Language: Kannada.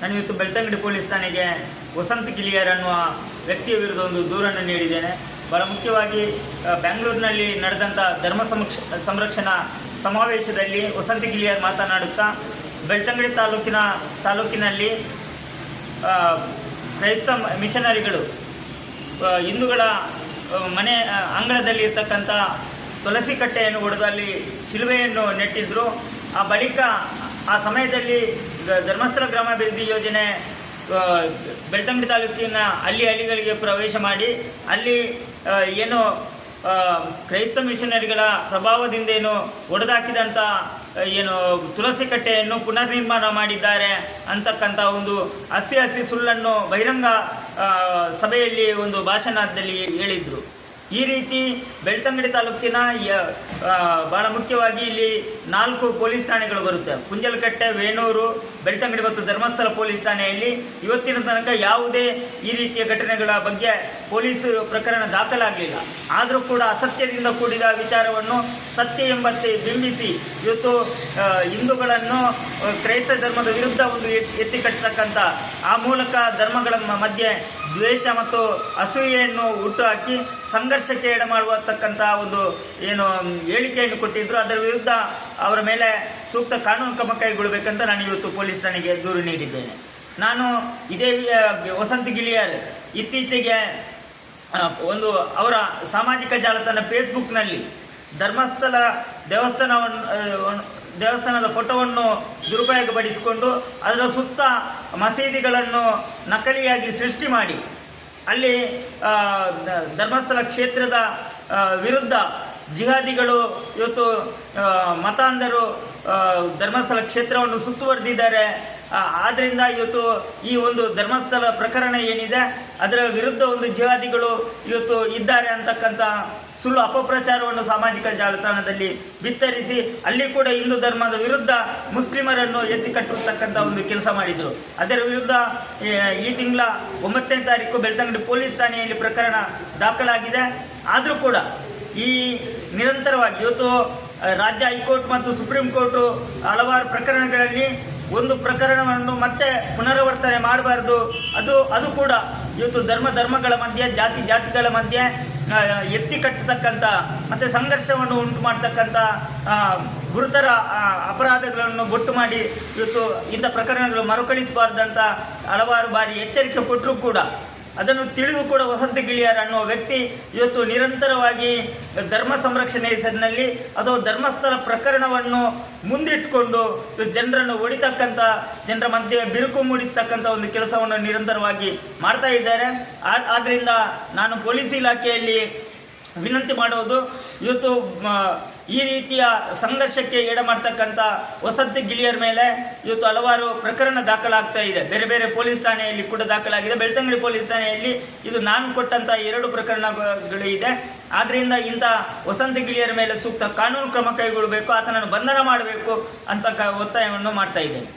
ನಾನು ಬೆಳ್ತಂಗಡಿ ಪೊಲೀಸ್ ಠಾಣೆಗೆ ವಸಂತ್ ಗಿಲಿಯರ್ ಅನ್ನುವ ವ್ಯಕ್ತಿಯ ವಿರುದ್ಧ ಒಂದು ದೂರನ್ನು ನೀಡಿದ್ದೇನೆ. ಬಹಳ ಮುಖ್ಯವಾಗಿ ಬೆಂಗಳೂರಿನಲ್ಲಿ ನಡೆದಂಥ ಧರ್ಮ ಸಂರಕ್ಷ ಸಂರಕ್ಷಣಾ ಸಮಾವೇಶದಲ್ಲಿ ವಸಂತ ಗಿಲಿಯರ್ ಮಾತನಾಡುತ್ತಾ, ಬೆಳ್ತಂಗಡಿ ತಾಲೂಕಿನ, ತಾಲೂಕಿನಲ್ಲಿ ಕ್ರೈಸ್ತ ಮಿಷನರಿಗಳು ಹಿಂದೂಗಳ ಮನೆ ಅಂಗಳದಲ್ಲಿ ಇರ್ತಕ್ಕಂಥ ತುಳಸಿ ಕಟ್ಟೆಯನ್ನು ಹೊಡೆದು ಅಲ್ಲಿ ಶಿಲುವೆಯನ್ನು ನೆಟ್ಟಿದ್ರು. ಆ ಬಳಿಕ ಆ ಸಮಯದಲ್ಲಿ ಧರ್ಮಸ್ಥಳ ಗ್ರಾಮಾಭಿವೃದ್ಧಿ ಯೋಜನೆ ಬೆಳ್ತಂಗಡಿ ತಾಲೂಕಿನ ಹಳ್ಳಿ ಹಳ್ಳಿಗಳಿಗೆ ಪ್ರವೇಶ ಮಾಡಿ, ಅಲ್ಲಿ ಏನು ಕ್ರೈಸ್ತ ಮಿಷನರಿಗಳ ಪ್ರಭಾವದಿಂದ ಏನು ಒಡೆದಾಕಿದಂಥ ಏನು ತುಳಸಿ ಕಟ್ಟೆಯನ್ನು ಪುನರ್ನಿರ್ಮಾಣ ಮಾಡಿದ್ದಾರೆ ಅಂತಕ್ಕಂಥ ಒಂದು ಹಸಿ ಹಸಿ ಸುಳ್ಳನ್ನು ಬಹಿರಂಗ ಸಭೆಯಲ್ಲಿ ಒಂದು ಭಾಷಣದಲ್ಲಿ ಹೇಳಿದರು. ಈ ರೀತಿ ಬೆಳ್ತಂಗಡಿ ತಾಲೂಕಿನ ಬಹಳ ಮುಖ್ಯವಾಗಿ ಇಲ್ಲಿ ನಾಲ್ಕು ಪೊಲೀಸ್ ಠಾಣೆಗಳು ಬರುತ್ತೆ. ಕುಂಜಲಕಟ್ಟೆ, ವೇಣೂರು, ಬೆಳ್ತಂಗಡಿ ಮತ್ತು ಧರ್ಮಸ್ಥಳ ಪೊಲೀಸ್ ಠಾಣೆಯಲ್ಲಿ ಇವತ್ತಿನ ತನಕ ಯಾವುದೇ ಈ ರೀತಿಯ ಘಟನೆಗಳ ಬಗ್ಗೆ ಪೊಲೀಸ್ ಪ್ರಕರಣ ದಾಖಲಾಗಲಿಲ್ಲ. ಆದರೂ ಕೂಡ ಅಸತ್ಯದಿಂದ ಕೂಡಿದ ವಿಚಾರವನ್ನು ಸತ್ಯ ಎಂಬಂತೆ ಬಿಂಬಿಸಿ ಇವತ್ತು ಹಿಂದೂಗಳನ್ನು ಕ್ರೈಸ್ತ ಧರ್ಮದ ವಿರುದ್ಧ ಒಂದು ಎತ್- ಎತ್ತಿ ಕಟ್ಟತಕ್ಕಂಥ ಆ ಮೂಲಕ ಧರ್ಮಗಳ ಮಧ್ಯೆ ದ್ವೇಷ ಮತ್ತು ಅಸೂಯೆಯನ್ನು ಹುಟ್ಟುಹಾಕಿ ಸಂಘರ್ಷಕ್ಕೆ ಎಡೆ ಮಾಡುವತಕ್ಕಂಥ ಒಂದು ಏನು ಹೇಳಿಕೆಯನ್ನು ಕೊಟ್ಟಿದ್ರು. ಅದರ ವಿರುದ್ಧ ಅವರ ಮೇಲೆ ಸೂಕ್ತ ಕಾನೂನು ಕ್ರಮ ಕೈಗೊಳ್ಳಬೇಕಂತ ನಾನು ಇವತ್ತು ಪೊಲೀಸ್ ಠಾಣೆಗೆ ದೂರು ನೀಡಿದ್ದೇನೆ. ನಾನು ಇದೇ ವಸಂತ ಗಿಳಿಯರ್ ಇತ್ತೀಚೆಗೆ ಒಂದು ಅವರ ಸಾಮಾಜಿಕ ಜಾಲತಾಣ ಫೇಸ್ಬುಕ್ನಲ್ಲಿ ಧರ್ಮಸ್ಥಳ ದೇವಸ್ಥಾನವನ್ನು ದೇವಸ್ಥಾನದ ಫೋಟೋವನ್ನು ದುರುಪಯೋಗಪಡಿಸಿಕೊಂಡು ಅದರ ಸುತ್ತ ಮಸೀದಿಗಳನ್ನು ನಕಲಿಯಾಗಿ ಸೃಷ್ಟಿ ಮಾಡಿ. ಅಲ್ಲಿ ಧರ್ಮಸ್ಥಳ ಕ್ಷೇತ್ರದ ವಿರುದ್ಧ ಜಿಹಾದಿಗಳು ಇವತ್ತು ಮತಾಂಧರು ಧರ್ಮಸ್ಥಳ ಕ್ಷೇತ್ರವನ್ನು ಸುತ್ತುವರೆದಿದ್ದಾರೆ. ಆದ್ದರಿಂದ ಇವತ್ತು ಈ ಒಂದು ಧರ್ಮಸ್ಥಳ ಪ್ರಕರಣ ಏನಿದೆ, ಅದರ ವಿರುದ್ಧ ಒಂದು ಜಿಹಾದಿಗಳು ಇವತ್ತು ಇದ್ದಾರೆ ಅಂತಕ್ಕಂಥ ಸುಳ್ಳು ಅಪಪ್ರಚಾರವನ್ನು ಸಾಮಾಜಿಕ ಜಾಲತಾಣದಲ್ಲಿ ಬಿತ್ತರಿಸಿ, ಅಲ್ಲಿ ಕೂಡ ಹಿಂದೂ ಧರ್ಮದ ವಿರುದ್ಧ ಮುಸ್ಲಿಮರನ್ನು ಎತ್ತಿ ಕಟ್ಟತಕ್ಕಂಥ ಒಂದು ಕೆಲಸ ಮಾಡಿದರು. ಅದರ ವಿರುದ್ಧ ಈ ತಿಂಗಳ ಒಂಬತ್ತನೇ ತಾರೀಕು ಬೆಳ್ತಂಗಡಿ ಪೊಲೀಸ್ ಠಾಣೆಯಲ್ಲಿ ಪ್ರಕರಣ ದಾಖಲಾಗಿದೆ. ಆದರೂ ಕೂಡ ಈ ನಿರಂತರವಾಗಿ ಇವತ್ತು ರಾಜ್ಯ ಹೈಕೋರ್ಟ್ ಮತ್ತು ಸುಪ್ರೀಂ ಕೋರ್ಟು ಹಲವಾರು ಪ್ರಕರಣಗಳಲ್ಲಿ ಒಂದು ಪ್ರಕರಣವನ್ನು ಮತ್ತೆ ಪುನರಾವರ್ತನೆ ಮಾಡಬಾರ್ದು. ಅದು ಅದು ಕೂಡ ಇವತ್ತು ಧರ್ಮ, ಧರ್ಮಗಳ ಮಧ್ಯೆ, ಜಾತಿ, ಜಾತಿಗಳ ಮಧ್ಯೆ ಎತ್ತಿ ಕಟ್ಟತಕ್ಕಂಥ ಮತ್ತು ಸಂಘರ್ಷವನ್ನು ಉಂಟು ಮಾಡ್ತಕ್ಕಂಥ ಗುರುತರ ಅಪರಾಧಗಳನ್ನು ಗೊಟ್ಟು ಮಾಡಿ ಇವತ್ತು ಇಂಥ ಪ್ರಕರಣಗಳು ಮರುಕಳಿಸಬಾರ್ದಂತ ಹಲವಾರು ಬಾರಿ ಎಚ್ಚರಿಕೆ ಕೊಟ್ಟರೂ ಕೂಡ ಅದನ್ನು ತಿಳಿದು ಕೂಡ ವಸಂತ ಗಿಳಿಯಾರ್ ಅನ್ನುವ ವ್ಯಕ್ತಿ ಇವತ್ತು ನಿರಂತರವಾಗಿ ಧರ್ಮ ಸಂರಕ್ಷಣೆ ಹೆಸರಿನಲ್ಲಿ ಅಥವಾ ಧರ್ಮಸ್ಥಳ ಪ್ರಕರಣವನ್ನು ಮುಂದಿಟ್ಕೊಂಡು ಜನರನ್ನು ಹೊಡಿತಕ್ಕಂಥ, ಜನರ ಮಧ್ಯೆ ಬಿರುಕು ಮೂಡಿಸ್ತಕ್ಕಂಥ ಒಂದು ಕೆಲಸವನ್ನು ನಿರಂತರವಾಗಿ ಮಾಡ್ತಾ ಇದ್ದಾರೆ. ಆದ್ದರಿಂದ ನಾನು ಪೊಲೀಸ್ ಇಲಾಖೆಯಲ್ಲಿ ವಿನಂತಿ ಮಾಡುವುದು ಇವತ್ತು ಈ ರೀತಿಯ ಸಂಘರ್ಷಕ್ಕೆ ಏಡ ಮಾಡ್ತಕ್ಕಂಥ ವಸಂತ ಗಿಳಿಯರ್ ಮೇಲೆ ಇವತ್ತು ಹಲವಾರು ಪ್ರಕರಣ ದಾಖಲಾಗ್ತಾ ಇದೆ. ಬೇರೆ ಬೇರೆ ಪೊಲೀಸ್ ಠಾಣೆಯಲ್ಲಿ ಕೂಡ ದಾಖಲಾಗಿದೆ. ಬೆಳ್ತಂಗಡಿ ಪೊಲೀಸ್ ಠಾಣೆಯಲ್ಲಿ ಇದು ನಾನು ಕೊಟ್ಟಂತ ಎರಡು ಪ್ರಕರಣಗಳು ಇದೆ. ಆದ್ರಿಂದ ಇಂಥ ವಸಂತ ಗಿಳಿಯರ ಮೇಲೆ ಸೂಕ್ತ ಕಾನೂನು ಕ್ರಮ ಕೈಗೊಳ್ಳಬೇಕು, ಆತನನ್ನು ಬಂಧನ ಮಾಡಬೇಕು ಅಂತ ಒತ್ತಾಯವನ್ನು ಮಾಡ್ತಾ ಇದ್ದೇನೆ.